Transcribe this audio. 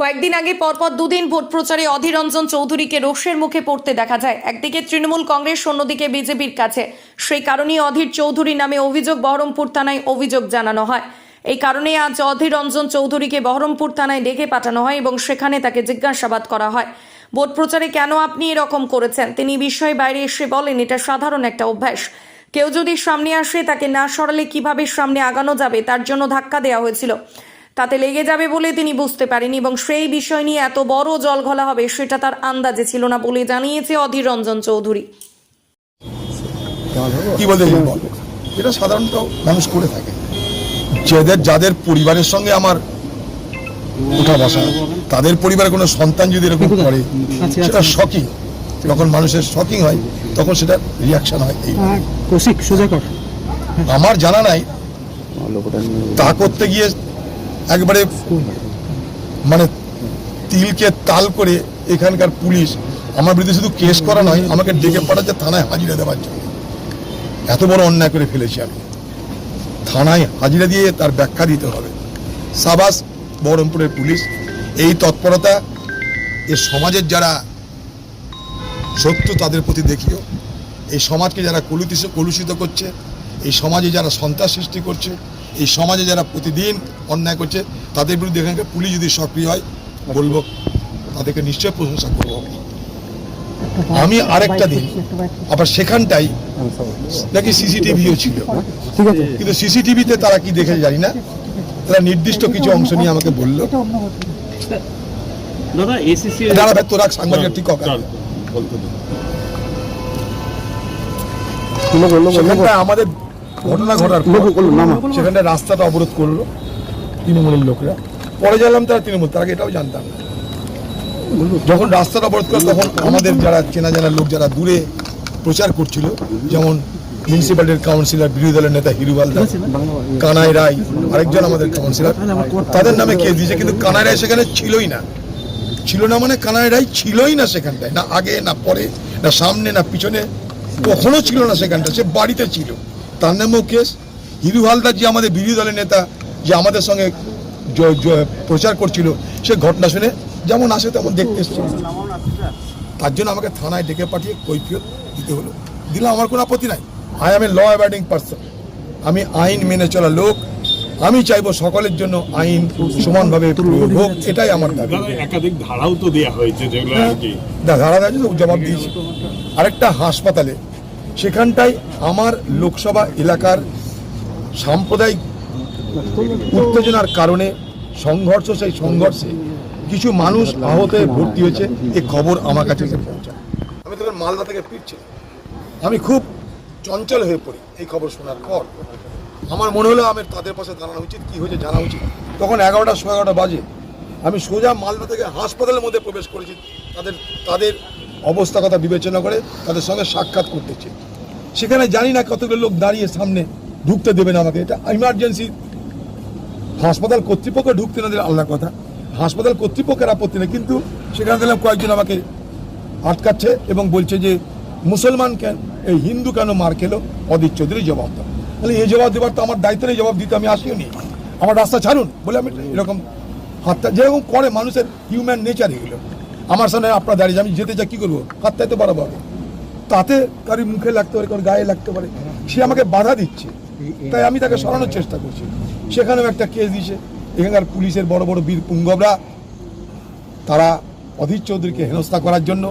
কয়েকদিন আগে পরপর দুদিন ভোট প্রচারে অধীর রঞ্জন চৌধুরীকে রোষের মুখে পড়তে দেখা যায়। একদিকে তৃণমূল কংগ্রেস, অন্যদিকে বিজেপির কাছে। সেই কারণেই অধীর চৌধুরী নামে অভিযোগ বহরমপুর থানায় অভিযোগ জানানো হয়। এই কারণে আজ অধীর রঞ্জন চৌধুরীকে বহরমপুর থানায় ডেকে পাঠানো হয় এবং সেখানে তাকে জিজ্ঞাসাবাদ করা হয়। ভোট প্রচারে কেন আপনি এরকম করেছেন? তিনি বিষয়ে বাইরে এসে বলেন, এটা সাধারণ একটা অভ্যাস। কেউ যদি সামনে আসে, তাকে না সরালে কীভাবে সামনে আগানো যাবে, তার জন্য ধাক্কা দেওয়া হয়েছিল। তাতে লেগে যাবে বলে তিনি বুঝতে পারেনি এবং সেই বিষয় নিয়ে এত বড় জল ঘোলা হবে সেটা তার আন্দাজে ছিল না বলে জানিয়েছে অধীর রঞ্জন চৌধুরী। কি বলতে এটা সাধারণত মানুষ করে থাকে। যাদের যাদের পরিবারের সঙ্গে আমার উঠা বসা তাদের পরিবারে কোনো সন্তান যদি এরকম করে সেটা শকিং যখন মানুষের শকিং হয় তখন সেটা রিয়াকশন হয় এই। কৌশিক সোজা আমার জানা নাই তা করতে গিয়ে একবারে মানে তিলকে তাল করে এখানকার পুলিশ, আমার বিরুদ্ধে শুধু কেস করা নয়, আমাকে ডেকে পাঠাচ্ছে থানায় হাজিরা দেওয়ার জন্য। এত বড় অন্যায় করে ফেলেছি আমি। থানায় হাজিরা দিয়ে তার ব্যাখ্যা দিতে হবে। সাবাস, বহরমপুরের পুলিশ, এই তৎপরতা এ সমাজের যারা শত্রু তাদের প্রতি দেখিও। এই সমাজকে যারা কলুষিত কলুষিত করছে, এই সমাজে যারা সন্ত্রাস সৃষ্টি করছে এই সমাজে যারা প্রতিদিন অন্যায় করছে তাদের বিরুদ্ধে এখানকার পুলিশ যদি সক্রিয় হয় বলব তাদেরকে নিশ্চয় প্রশংসা করব আমি। আমি আরেকটা দিন আবার সেখানটাই নাকি সিসিটিভিও ছিল। কিন্তু সিসিটিভিতে তারা কি দেখে জানি না। তারা নির্দিষ্ট কিছু অংশ নিয়ে আমাকে বলল। দাদা ভাই তোরা সাংবাদিক ঠিক আমাদের ঘটনা ঘটার পর বলল বলল না না সেখানটা রাস্তাটা অবরোধ করল তৃণমূলের লোকরা। পরে জানলাম তারা তৃণমূল তার আগে এটাও জানতাম। যখন রাস্তাটা অবরোধ করে তখন আমাদের যারা চেনা জানা লোক যারা দূরে প্রচার করছিল যেমন মিউনিসিপ্যালিটির কাউন্সিলর বিরোধী দলের নেতা হিরুবাল দাস কানাই রায় আরেকজন আমাদের কাউন্সিলর তাদের নামে কেস দিয়েছে কিন্তু কানাই রায় সেখানে ছিলই না। ছিল না মানে কানাই রায় ছিলই না সেখানটায় না আগে না পরে না সামনে না পিছনে কখনো ছিল না সেখানটা সে বাড়িতে ছিল। তার নামেও কেস। হিরু হালদার যে আমাদের বিরোধী দলের নেতা যে আমাদের সঙ্গে প্রচার করছিল সে ঘটনা শুনে যেমন আসে তেমন দেখতে তার জন্য আমাকে থানায় ডেকে পাঠিয়ে কৈফিয়ত দিতে হলো। দিলাম আমার কোনো আপত্তি নাই। I am a law abiding person আমি আইন মেনে চলা লোক। আমি চাইব সকলের জন্য আইন সমানভাবে প্রয়োগ হোক এটাই আমার দাবি। একাধিক ধারাও তো দেওয়া হয়েছে যেগুলো ধারা তো জবাব দিয়েছি। আরেকটা হাসপাতালে সেখানটায় আমার লোকসভা এলাকার সাম্প্রদায়িক উত্তেজনার কারণে সংঘর্ষ, সেই সংঘর্ষে কিছু মানুষ আহত ভর্তি হয়েছে। এ খবর আমার কাছে এসে পৌঁছায়। আমি তখন মালদা থেকে ফিরছি। আমি খুব চঞ্চল হয়ে পড়ি এই খবর শোনার পর। আমার মনে হলো আমি তাদের পাশে দাঁড়ানো উচিত, কি হয়েছে জানা উচিত। তখন এগারোটা, সোয়া এগারোটা বাজে। আমি সোজা মালদা থেকে হাসপাতালের মধ্যে প্রবেশ করেছি। তাদের তাদের অবস্থা কথা বিবেচনা করে তাদের সঙ্গে সাক্ষাৎ করতেছি সেখানে জানি না কতগুলো লোক দাঁড়িয়ে সামনে ঢুকতে দেবে না আমাকে। এটা ইমার্জেন্সি হাসপাতাল কর্তৃপক্ষ ঢুকতে না দিলে আল্লাহর কথা। হাসপাতাল কর্তৃপক্ষের আপত্তি নেই, কিন্তু সেখানে দেখলাম কয়েকজন আমাকে আটকাচ্ছে এবং বলছে যে, মুসলমান কেন? এই হিন্দু কেন মার খেলো? অদিত চৌধুরী জবাব দাও। তাহলে এই জবাব দেওয়ার তো আমার দায়িত্ব নেই, জবাব দিতে আমি আসিও নি। আমার রাস্তা ছাড়ুন। বলে আমি এরকম হাতটা যেরকম করে মানুষের হিউম্যান নেচার এগুলো। আমার সামনে আপনার দাঁড়িয়ে আমি যেতে চাই, কী করব? হাতটাই তো বাড়াবো তাতে কারি মুখে লাগতে পারে কারোর গায়ে লাগতে পারে। সে আমাকে বাধা দিচ্ছে। তাই আমি তাকে সরানোর চেষ্টা করছি। সেখানেও একটা কেস দিয়েছে। এখানকার পুলিশের বড় বড় বীর পুঙ্গবরা, তারা অধীর চৌধুরীকে হেনস্থা করার জন্য